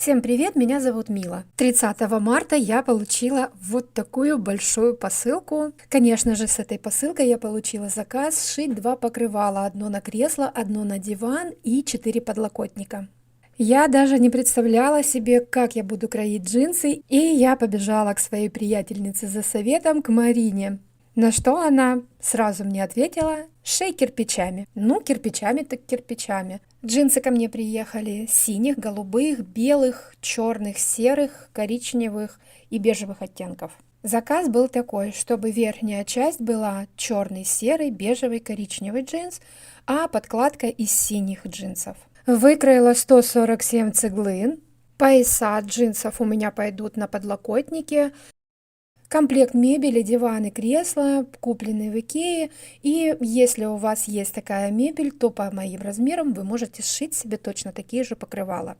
Всем привет, меня зовут Мила. 30 марта я получила вот такую большую посылку. Конечно же, с этой посылкой я получила заказ сшить два покрывала. Одно на кресло, одно на диван и четыре подлокотника. Я даже не представляла себе, как я буду кроить джинсы, и я побежала к своей приятельнице за советом, к Марине. На что она сразу мне ответила, шей кирпичами. Ну, кирпичами так кирпичами. Джинсы ко мне приехали синих, голубых, белых, черных, серых, коричневых и бежевых оттенков. Заказ был такой, чтобы верхняя часть была черный, серый, бежевый, коричневый джинс, а подкладка из синих джинсов. Выкроила 147 цеглын. Пояса джинсов у меня пойдут на подлокотнике. Комплект мебели, диваны, кресла, купленные в Икее. И если у вас есть такая мебель, то по моим размерам вы можете сшить себе точно такие же покрывала.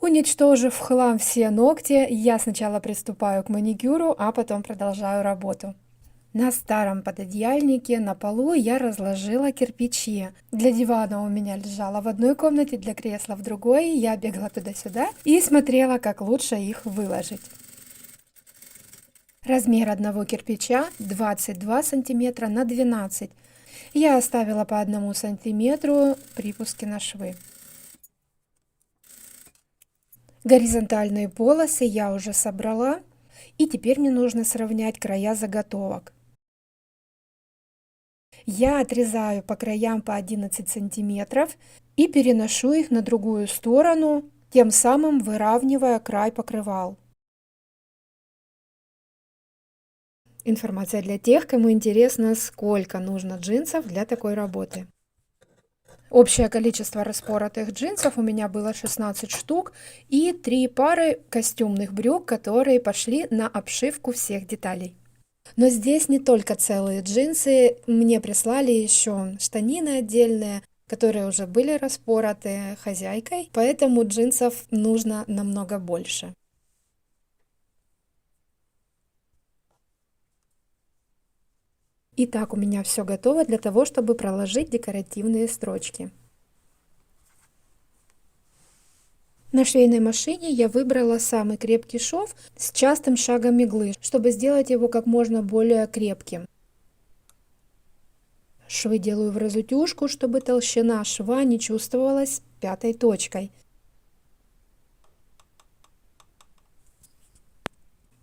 Уничтожив хлам все ногти, я сначала приступаю к маникюру, а потом продолжаю работу. На старом пододеяльнике на полу я разложила кирпичи. Для дивана у меня лежала в одной комнате, для кресла в другой. Я бегала туда-сюда и смотрела, как лучше их выложить. Размер одного кирпича 22 сантиметра на 12. Я оставила по одному сантиметру припуски на швы. Горизонтальные полосы я уже собрала. И теперь мне нужно сравнять края заготовок. Я отрезаю по краям по 11 сантиметров и переношу их на другую сторону, тем самым выравнивая край покрывал. Информация для тех, кому интересно, сколько нужно джинсов для такой работы. Общее количество распоротых джинсов у меня было 16 штук и 3 пары костюмных брюк, которые пошли на обшивку всех деталей. Но здесь не только целые джинсы, мне прислали еще штанины отдельные, которые уже были распороты хозяйкой, поэтому джинсов нужно намного больше. Итак, у меня все готово для того, чтобы проложить декоративные строчки. На швейной машине я выбрала самый крепкий шов с частым шагом иглы, чтобы сделать его как можно более крепким. Швы делаю в разутюжку, чтобы толщина шва не чувствовалась пятой точкой.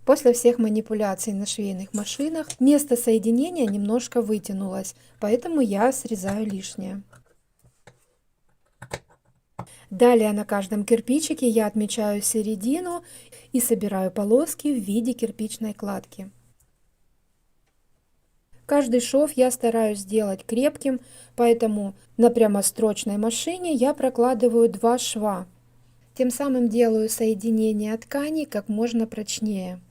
После всех манипуляций на швейных машинах место соединения немножко вытянулось, поэтому я срезаю лишнее. Далее на каждом кирпичике я отмечаю середину и собираю полоски в виде кирпичной кладки. Каждый шов я стараюсь сделать крепким, поэтому на прямострочной машине я прокладываю два шва. Тем самым делаю соединение ткани как можно прочнее.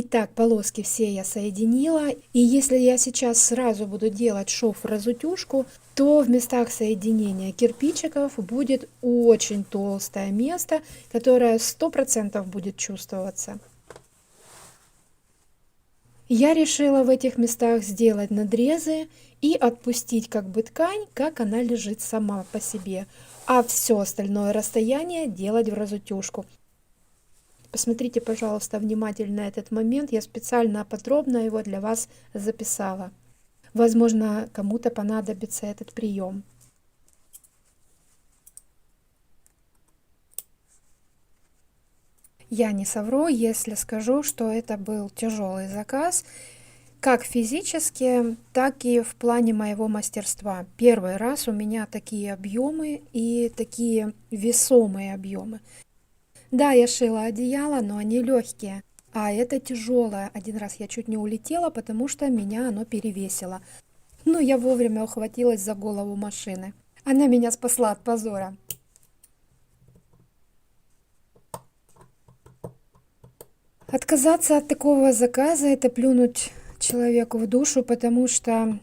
Итак, полоски все я соединила. И если я сейчас сразу буду делать шов в разутюжку, то в местах соединения кирпичиков будет очень толстое место, которое 100% будет чувствоваться. Я решила в этих местах сделать надрезы и отпустить как бы ткань, как она лежит сама по себе, а все остальное расстояние делать в разутюжку. Посмотрите, пожалуйста, внимательно этот момент. Я специально подробно его для вас записала. Возможно, кому-то понадобится этот прием. Я не совру, если скажу, что это был тяжелый заказ, как физически, так и в плане моего мастерства. Первый раз у меня такие объемы и такие весомые объемы. Да, я шила одеяло, но они легкие. А это тяжелое. Один раз я чуть не улетела, потому что меня оно перевесило. Но я вовремя ухватилась за голову машины. Она меня спасла от позора. Отказаться от такого заказа – это плюнуть человеку в душу, потому что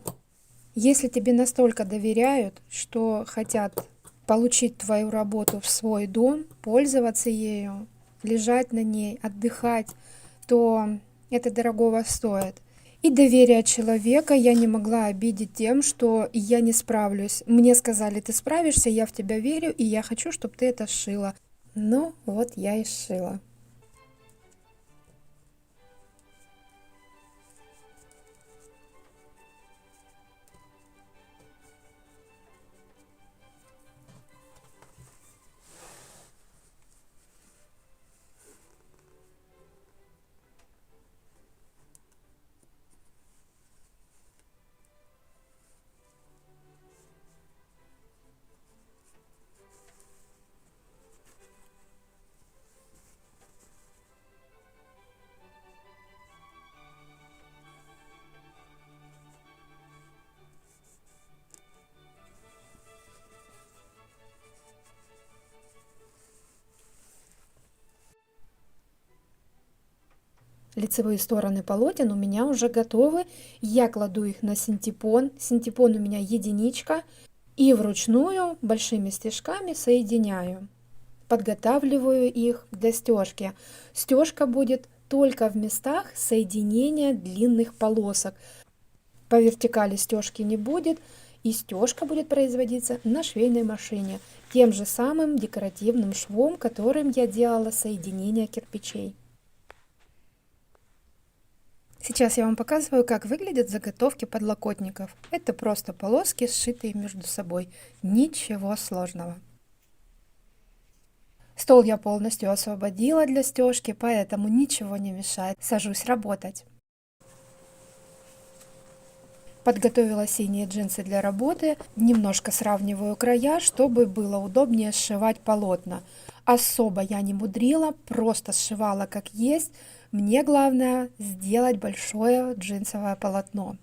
если тебе настолько доверяют, что хотят получить твою работу в свой дом, пользоваться ею, лежать на ней, отдыхать, то это дорогого стоит. И доверие человека я не могла обидеть тем, что я не справлюсь. Мне сказали, ты справишься, я в тебя верю, и я хочу, чтобы ты это сшила. Ну, вот я и сшила. Лицевые стороны полотен у меня уже готовы. Я кладу их на синтепон. Синтепон у меня единичка. И вручную большими стежками соединяю. Подготавливаю их для стежки. Стежка будет только в местах соединения длинных полосок. По вертикали стежки не будет, и стежка будет производиться на швейной машине, тем же самым декоративным швом, которым я делала соединение кирпичей. Сейчас я вам показываю, как выглядят заготовки подлокотников. Это просто полоски, сшитые между собой. Ничего сложного. Стол я полностью освободила для стежки, поэтому ничего не мешает. Сажусь работать. Подготовила синие джинсы для работы. Немножко сравниваю края, чтобы было удобнее сшивать полотна. Особо я не мудрила, просто сшивала как есть. Мне главное сделать большое джинсовое полотно.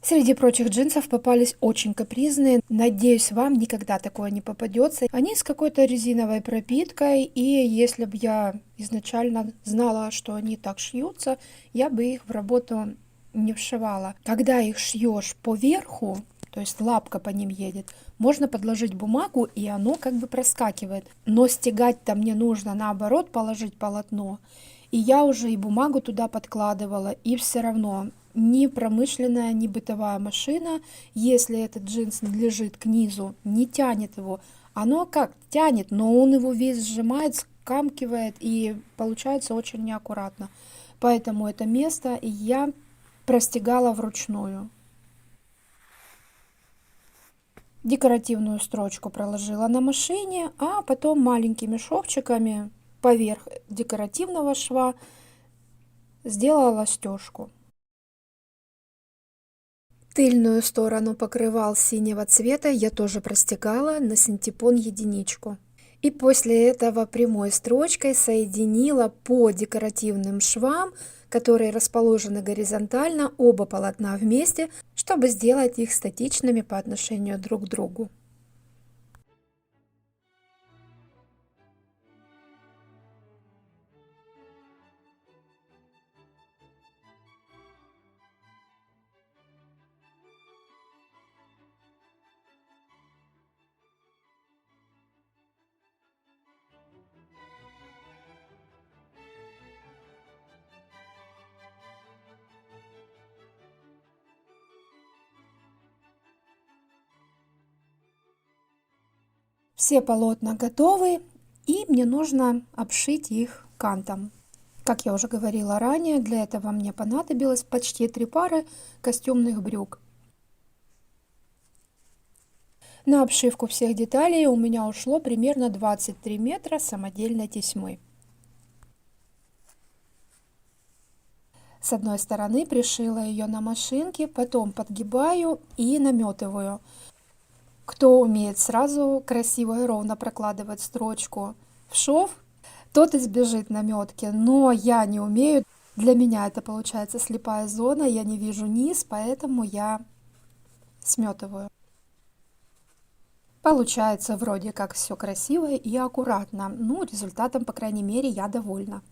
Среди прочих джинсов попались очень капризные. Надеюсь, вам никогда такое не попадется. Они с какой-то резиновой пропиткой, и если бы я изначально знала, что они так шьются, я бы их в работу не вшивала. Когда их шьешь по верху, то есть лапка по ним едет. Можно подложить бумагу, и оно как бы проскакивает. Но стегать-то мне нужно наоборот положить полотно. И я уже и бумагу туда подкладывала, и все равно ни промышленная, ни бытовая машина, если этот джинс лежит к низу, не тянет его. Оно как тянет, но он его весь сжимает, скамкивает, и получается очень неаккуратно. Поэтому это место я простегала вручную. Декоративную строчку проложила на машине, а потом маленькими шовчиками поверх декоративного шва сделала стежку. Тыльную сторону покрывал синего цвета я тоже простегала на синтепон единичку. И после этого прямой строчкой соединила по декоративным швам которые расположены горизонтально оба полотна вместе, чтобы сделать их статичными по отношению друг к другу. Все полотна готовы, и мне нужно обшить их кантом. Как я уже говорила ранее, для этого мне понадобилось почти три пары костюмных брюк. На обшивку всех деталей у меня ушло примерно 23 метра самодельной тесьмы. С одной стороны пришила ее на машинке, потом подгибаю и наметываю. Кто умеет сразу красиво и ровно прокладывать строчку в шов, тот избежит наметки, но я не умею. Для меня это получается слепая зона, я не вижу низ, поэтому я сметываю. Получается вроде как все красиво и аккуратно. Ну, результатом, по крайней мере, я довольна.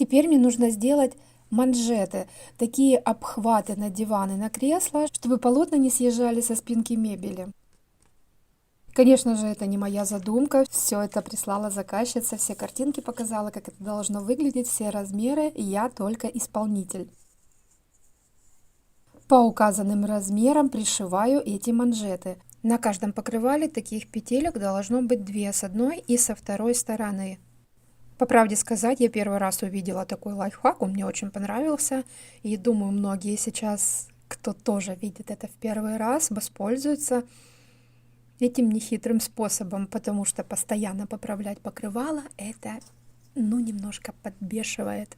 Теперь мне нужно сделать манжеты, такие обхваты на диван и на кресло, чтобы полотна не съезжали со спинки мебели. Конечно же, это не моя задумка, все это прислала заказчица, все картинки показала, как это должно выглядеть, все размеры, я только исполнитель. По указанным размерам пришиваю эти манжеты. На каждом покрывале таких петелек должно быть две с одной и со второй стороны. По правде сказать, я первый раз увидела такой лайфхак, он мне очень понравился. И думаю, многие сейчас, кто тоже видит это в первый раз, воспользуются этим нехитрым способом, потому что постоянно поправлять покрывало, это, ну, немножко подбешивает.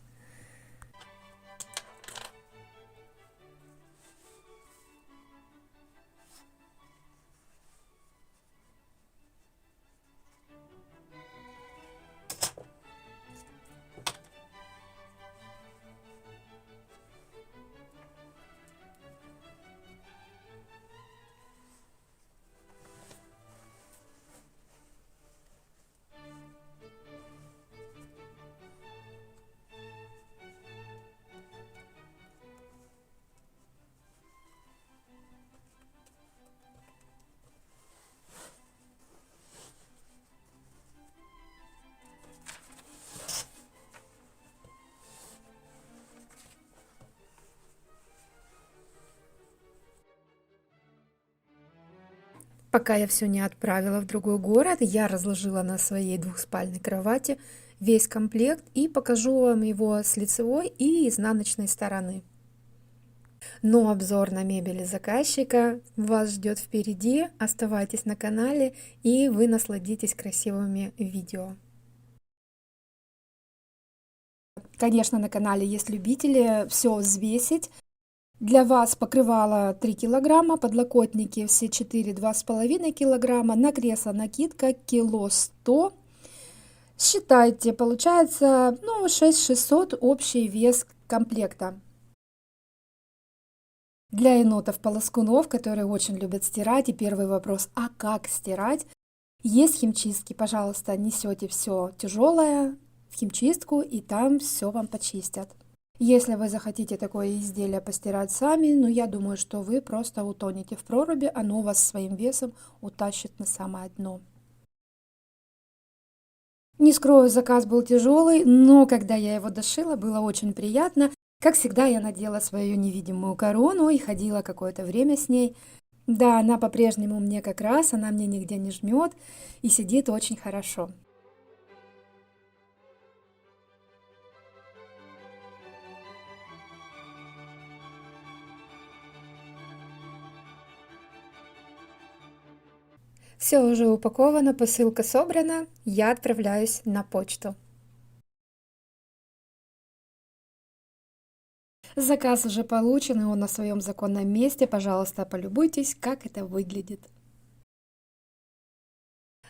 Пока я все не отправила в другой город, я разложила на своей двухспальной кровати весь комплект и покажу вам его с лицевой и изнаночной стороны. Но обзор на мебель заказчика вас ждет впереди. Оставайтесь на канале и вы насладитесь красивыми видео. Конечно, на канале есть любители все взвесить, для вас покрывало 3 килограмма, подлокотники все 4, 2,5 килограмма, на кресло накидка кило 100. Считайте, получается ну, 6600 общий вес комплекта. Для енотов-полоскунов, которые очень любят стирать, и первый вопрос, а как стирать? Есть химчистки, пожалуйста, несете все тяжелое в химчистку, и там все вам почистят. Если вы захотите такое изделие постирать сами, ну я думаю, что вы просто утонете в проруби, оно вас своим весом утащит на самое дно. Не скрою, заказ был тяжелый, но когда я его дошила, было очень приятно. Как всегда, я надела свою невидимую корону и ходила какое-то время с ней. Да, она по-прежнему мне как раз, она мне нигде не жмет и сидит очень хорошо. Все уже упаковано, посылка собрана, я отправляюсь на почту. Заказ уже получен, и он на своем законном месте. Пожалуйста, полюбуйтесь, как это выглядит.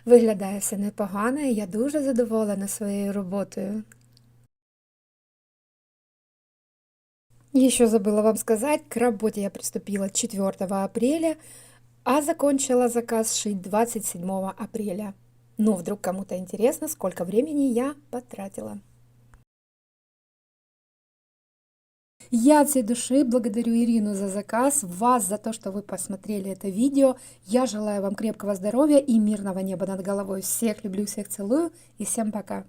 Виглядає все непогано, і я дуже задоволена своєю роботою. Еще забыла вам сказать, к работе я приступила 4 апреля а закончила заказ шить 27 апреля. Но вдруг кому-то интересно, сколько времени я потратила. Я от всей души благодарю Ирину за заказ, вас за то, что вы посмотрели это видео. Я желаю вам крепкого здоровья и мирного неба над головой. Всех люблю, всех целую и всем пока.